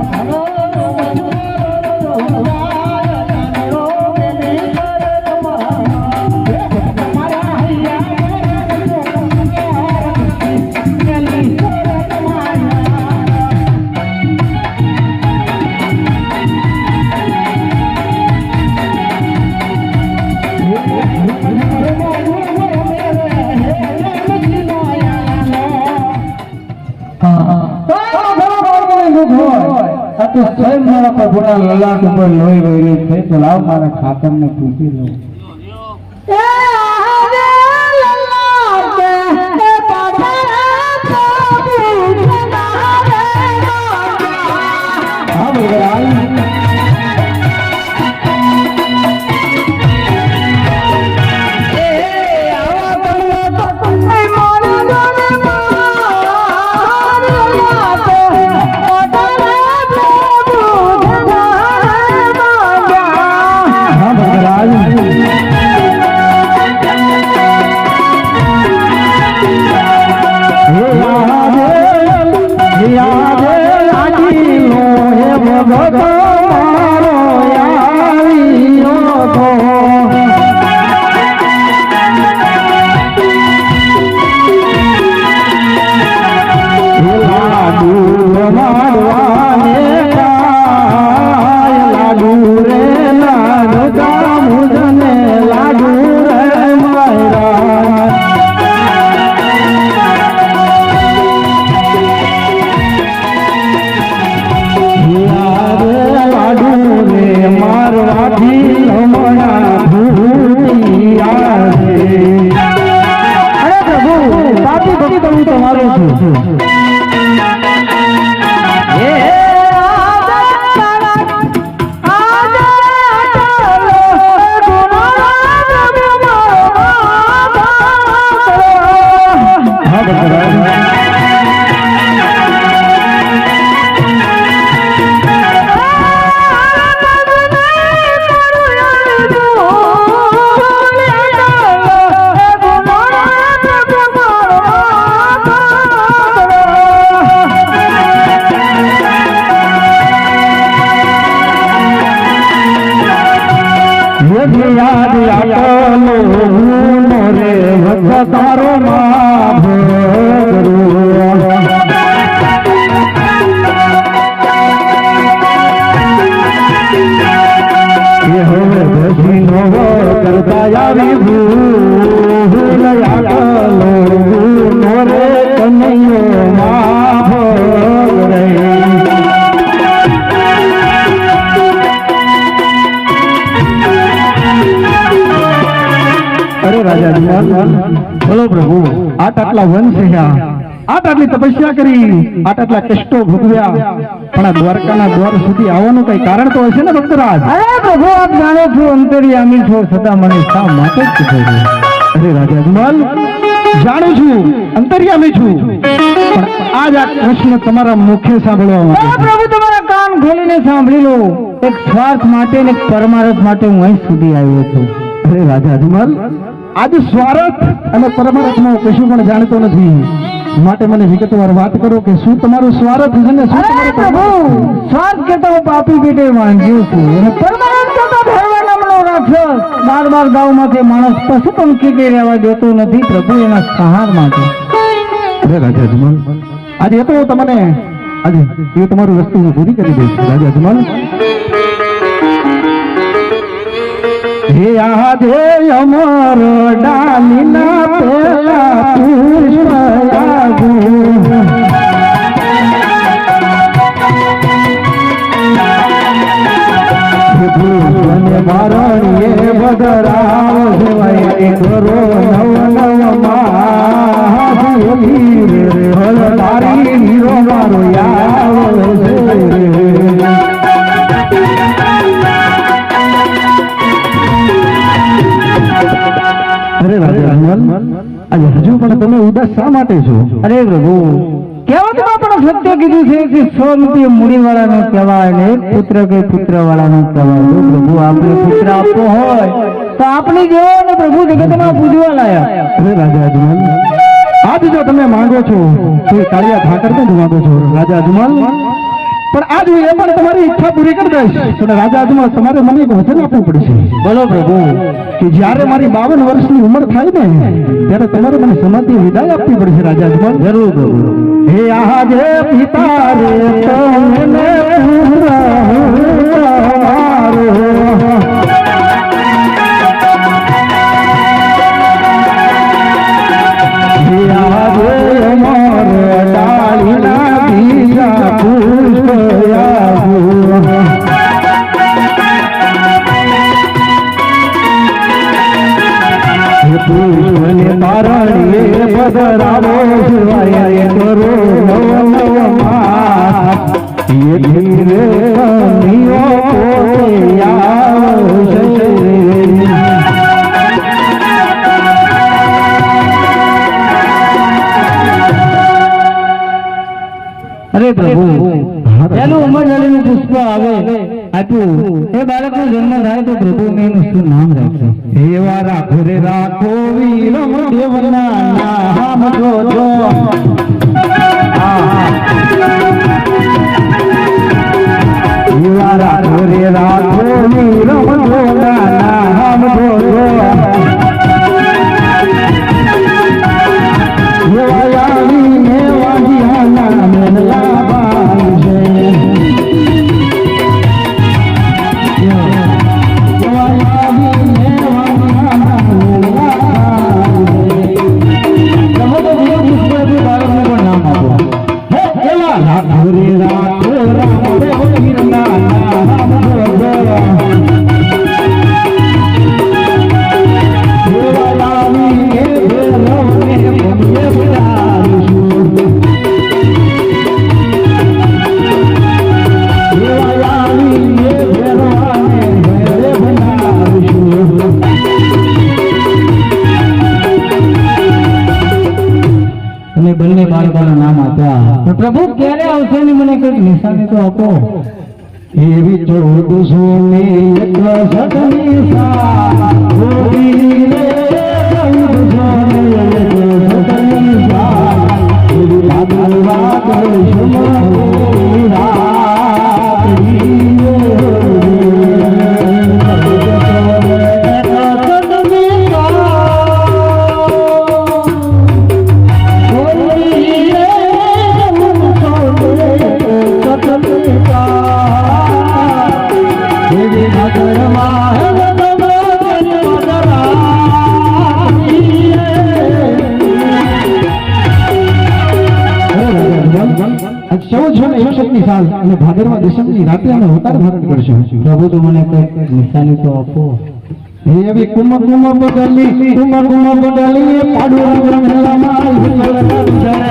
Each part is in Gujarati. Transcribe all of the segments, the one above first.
Oh, લોહી વહી રહ્યું છે તો લાવ મારા ખાતરને પૂછી લઉં આટલા વંશ રહ્યા આટ આટલી તપસ્યા કરી. આટ આટલા કષ્ટો ભોગવ્યા. પણ આ દ્વારકાના દ્વાર સુધી આવવાનું કઈ કારણ તો હશે ને ભક્તરાજ અરે પ્રભુ આપ જાણો છો અંતરિયામી છો સદા મને શા માટે જ કીધું અરે રાજા જુવાન જાણું છું અંતરિયામી છું. પણ આજ આ કૃષ્ણ તમારા મુખે સાંભળવા માટે પ્રભુ તમારા કાન ખોલીને સાંભળી લો. એક સ્વાર્થ માટે ને એક પરમાર્થ માટે હું અહીં સુધી આવ્યો છું. અરે રાજા અજમલ આજે સ્વાર્થ અને પરમાર્થમાં કશું પણ જાણતો નથી. માટે મને વિગતવાર વાત કરો કે શું તમારું સ્વાર્થ છે ને શું તમારું પ્રભુ સ્વાર્થ કેતા હું પાપી પેટે વાંચ્યું છું. અને પરમાર્થ કેતો ભરવા નામનો રાક્ષસ. બાર બાર ગામમાંથી માણસ પશુ પંખી કે રહેવા દેતો નથી. પ્રભુ એના સહાર માટે. અરે રાજા અજમલ આજે એ તો હું તમને આજે એ તમારું વસ્તુ પૂરી કરી દઈશ. રાજા અજમલ. આજે અમર ડાલીના પેલા પુષ્પ લાગુ ભૂષણ મારણીએ કરો નવ પણ તમે ઉદાસ શા માટે છો? અરે પ્રભુ કહેવતમાં પણ સત્ય કીધું છે કે સો રૂપિયા મૂડી વાળાનો કહેવાય ને પુત્ર કે પુત્ર વાળાનો કહેવાય પ્રભુ આપણે પુત્ર આપવો હોય તો આપણે જેવો ને પ્રભુ જગતમાં પૂજવા લાયા અરે રાજા અજમલ આજ જો તમે માંગો છો તો કાળિયા ઠાકર ને જ માંગો છો? રાજા અજમલ પણ આજ હું એ પણ તમારી ઈચ્છા પૂરી કરી દઈશ. પણ રાજા આજમાં તમારે મને એક વચન આપવું પડશે. બોલો પ્રભુ. કે જ્યારે મારી બાવન વર્ષની ઉંમર થાય ને ત્યારે તમારે મને સમાધિ વિદાય આપવી પડશે રાજા આજમાં. જરૂર પ્રભુ. હે આજે પિતા રે તમને હે તમે બંને બાળકોના નામ આપ્યા. પણ પ્રભુ, ક્યારે આવશે ને મને કંઈક નિશાની તો આપો. એવી ચૌદસો ને ચૌદ છો ને એક સાલ? અને ભાદરવા દસમની રાતે અમે અવતાર ધારણ કરશું. પ્રભુ તો મને કંઈક નિશાની તો આપો. એવી કુમ કુમ બદલી કુમ કુમ બદલી પાડુ રંગ રંગલામાં હિંગળ કંજાય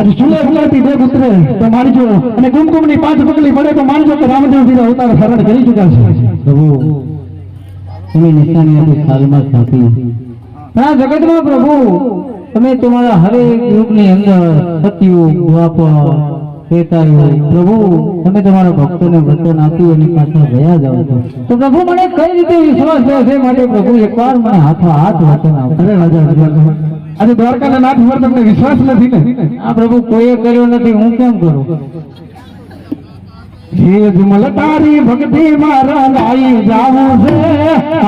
આજે ચૂલે ફુલાતી બે પુત્ર તો માનજો અને કુમકુમની પાંચ પગલી પડે તો માનજો કે રામદેવજીનો અવતાર શરણ કરી ચુક્યા છે. પ્રભુ તમે નિશાની આપી સાલમાં સ્થાપી આ જગતમાં પ્રભુ તમે તમારા હરેક યુગની અંદર સત્યુ દ્વાપર પ્રભુ તમે તમારા ભક્તોને વચન આપ્યું એની પાછળ ગયા જાઓ છો. તો પ્રભુ મને કઈ રીતે વિશ્વાસ રહેશે માટે પ્રભુ એકવાર મને હાથો હાથ વચન આપો. રાજા. આજે દ્વારકાના નાથ પર તમને વિશ્વાસ નથી ને? આ પ્રભુ કોઈએ કર્યો નથી હું કેમ કરું? હે વિમલ તારી ભક્તિ મારા લાઈ જાવું છે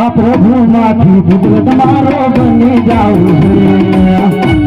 આ પ્રભુ માંથી પુત્ર મારો બની જાઉં છે.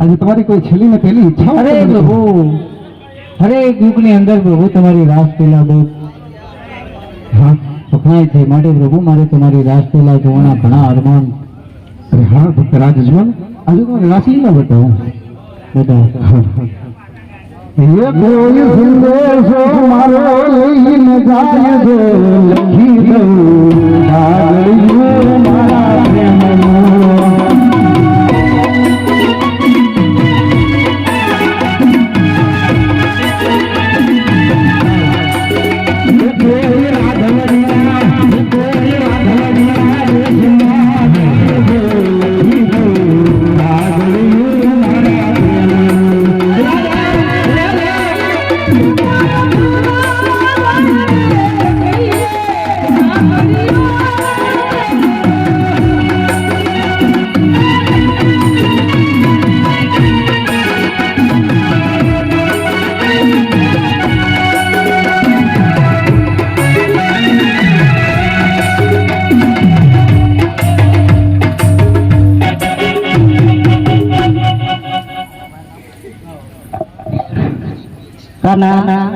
આજે તમારી કોઈ છેલ્લી ને પહેલી ઈચ્છા અરે પ્રભુ. હરેક યુગની અંદર પ્રભુ તમારી રાસ પેલા બહુ વખણાય છે માટે પ્રભુ મારે તમારી રાસ પેલા જોવાના ઘણા અરમાન. અરે હા ભક્ત રાજ આજે તમારે રાસલીલા બતાવો. બધા એ કોઈ મારો લઈને જાય છે. લખી દઉં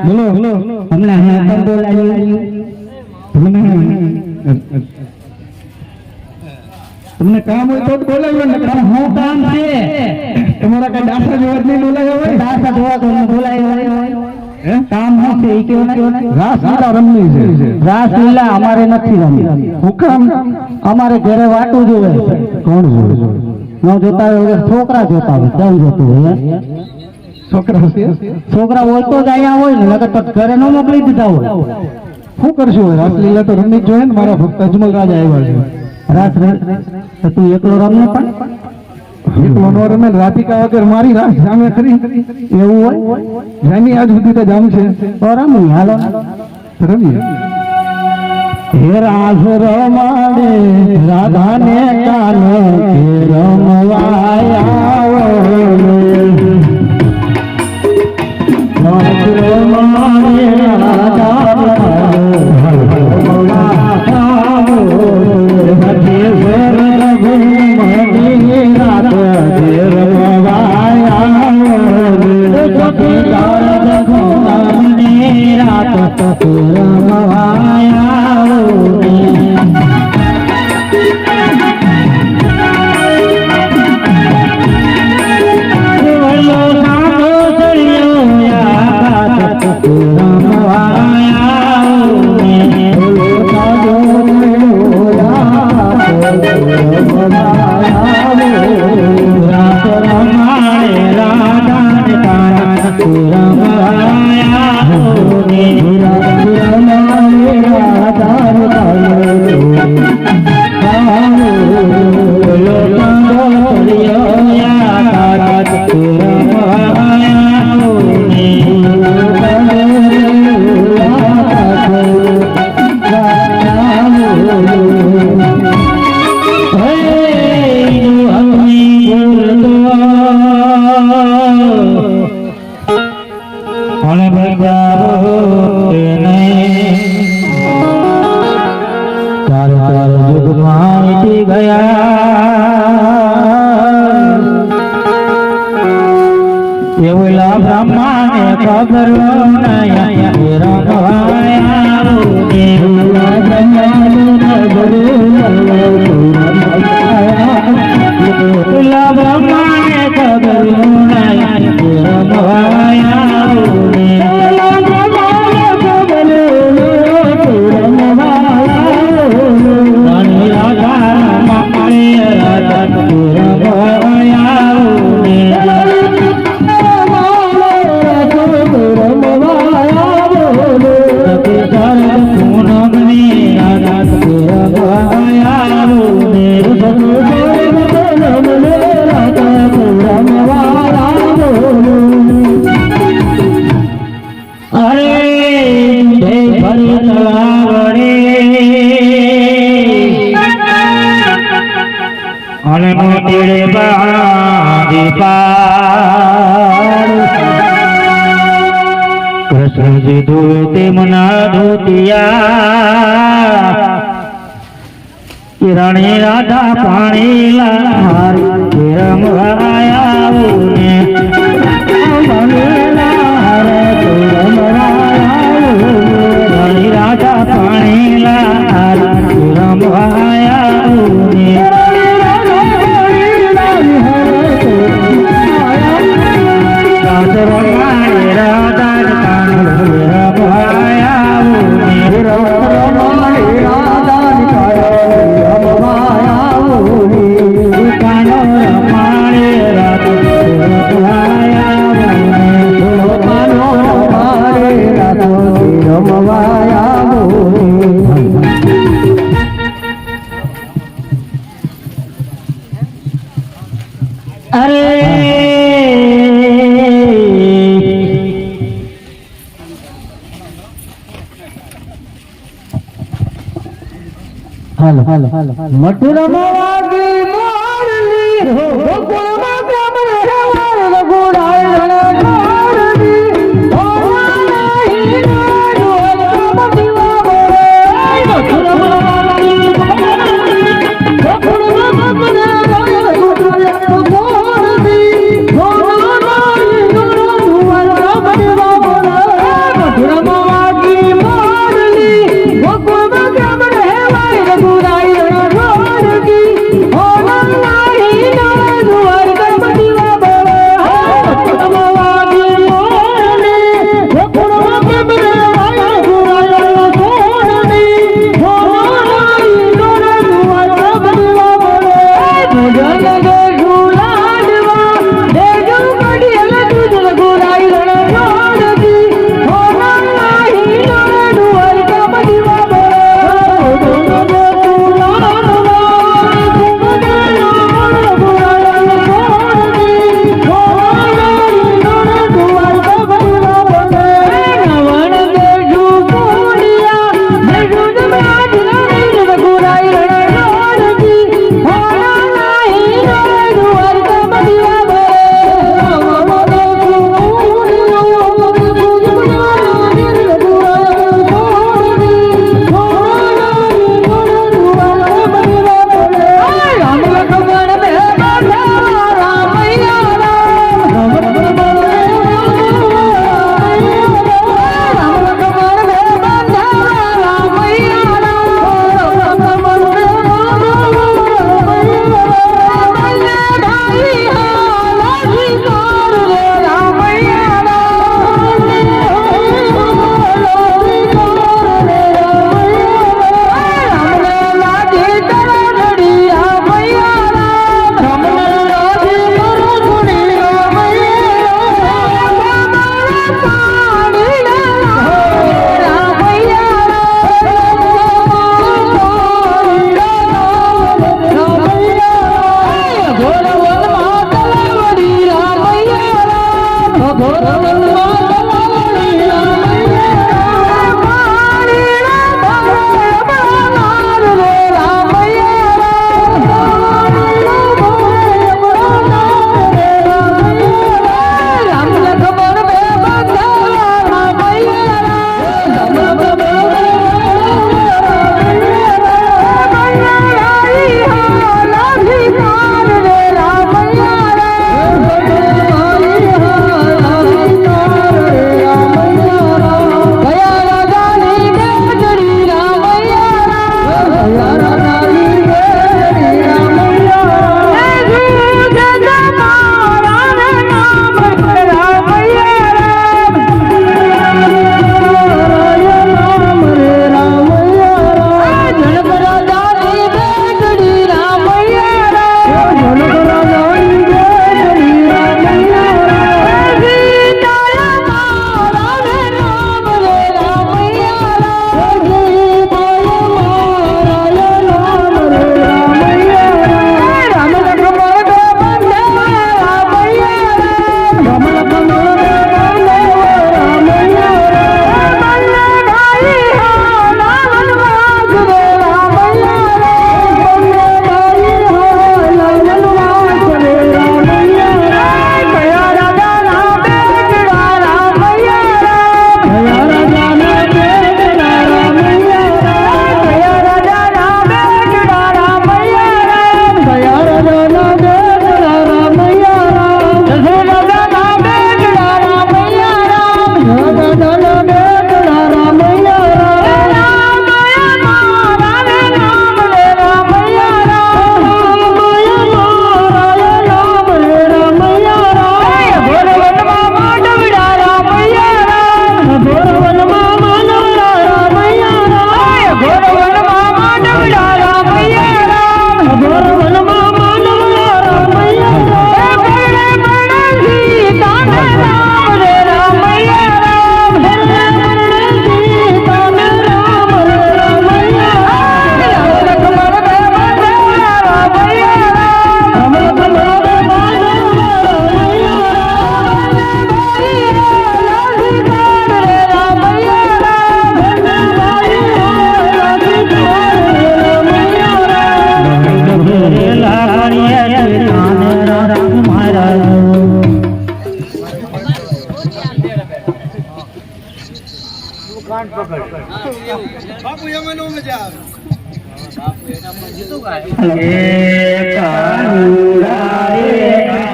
બોલો હમણાં પણ તમને કામ હોય તો જ બોલાવ્યો ને કામ હું કામ છે. તમારા કઈ ડાસા જેવા જ નહીં બોલાવ્યો હોય? દાસા જોવા તો બોલાય હે? કામ હું છે એ કેવું કેવું રાસ રમવી છે. રાસલીલા અમારે નથી રમવી. હું કામ? અમારે ઘરે વાટું જોવે કોણ જોવે? ન જોતા હોય છોકરા જોતા હોય. કેમ જોતું હોય છોકરા છોકરા હોય તો જ અહીંયા હોય ને લગત ઘરે ન મોકલી દીધા હોય. શું કરશું હવે? રાસલીલા તો રમવી જોઈએ ને, મારા ભક્ત અજમલ રાજા આવ્યા છે. રાત રાત તું એકલો રમને પણ? એકલો નો રમે રાધિકા વગર મારી રાત સામે ખરી? એવું હોય? જામી આજ સુધી તો જામ છે. તો રમી હાલો. રમીએ. હે રાસ રમાડે, રાધાને કાને કે રમવાયા રાજા રમાડે ராமா પ્રસંજ ધોતે મના ધોતિયા. કિરણે રાધા પાણી લાલ હારી રમવા આવ્યા હાલો હાલો મટુરમા পুরা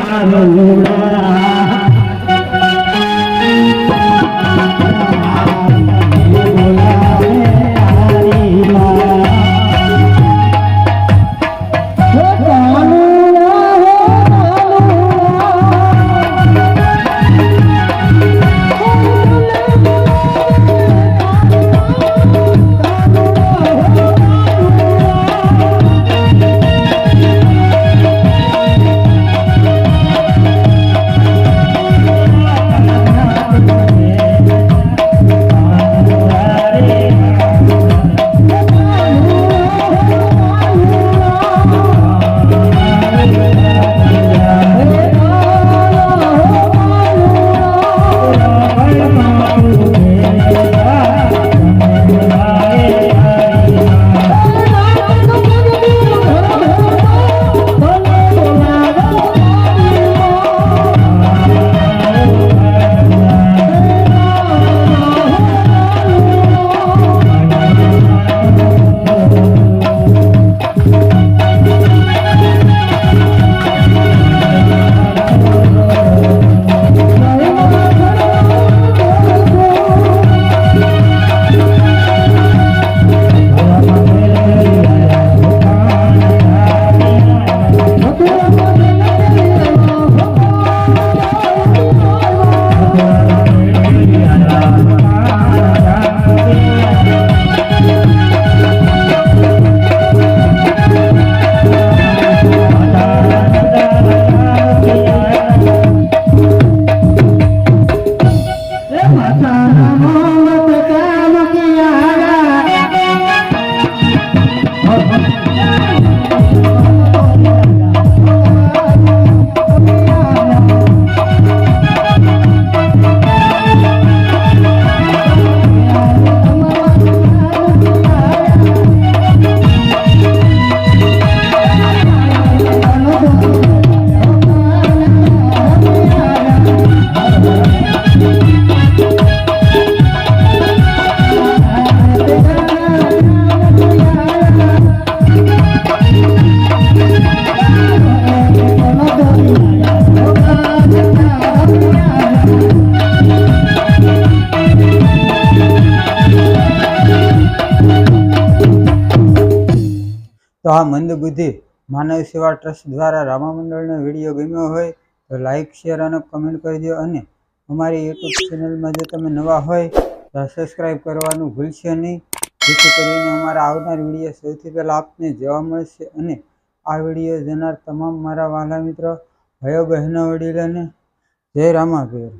કાનુડા મંદબુદ્ધિ માનવ સેવા ટ્રસ્ટ દ્વારા રામા મંડળનો વીડિયો ગમ્યો હોય તો લાઇક શેર અને કમેન્ટ કરજો અને અમારી યુટ્યુબ ચેનલમાં જો તમે નવા હોય તો સબસ્ક્રાઈબ કરવાનું ભૂલશો નહીં. જેથી કરીને અમારા આવનાર વીડિયો સૌથી પહેલાં આપને જોવા મળશે અને આ વીડિયો જોનાર તમામ મારા વાલા મિત્રો, ભાઈઓ, બહેનો, વડીલોને જય રામાપીર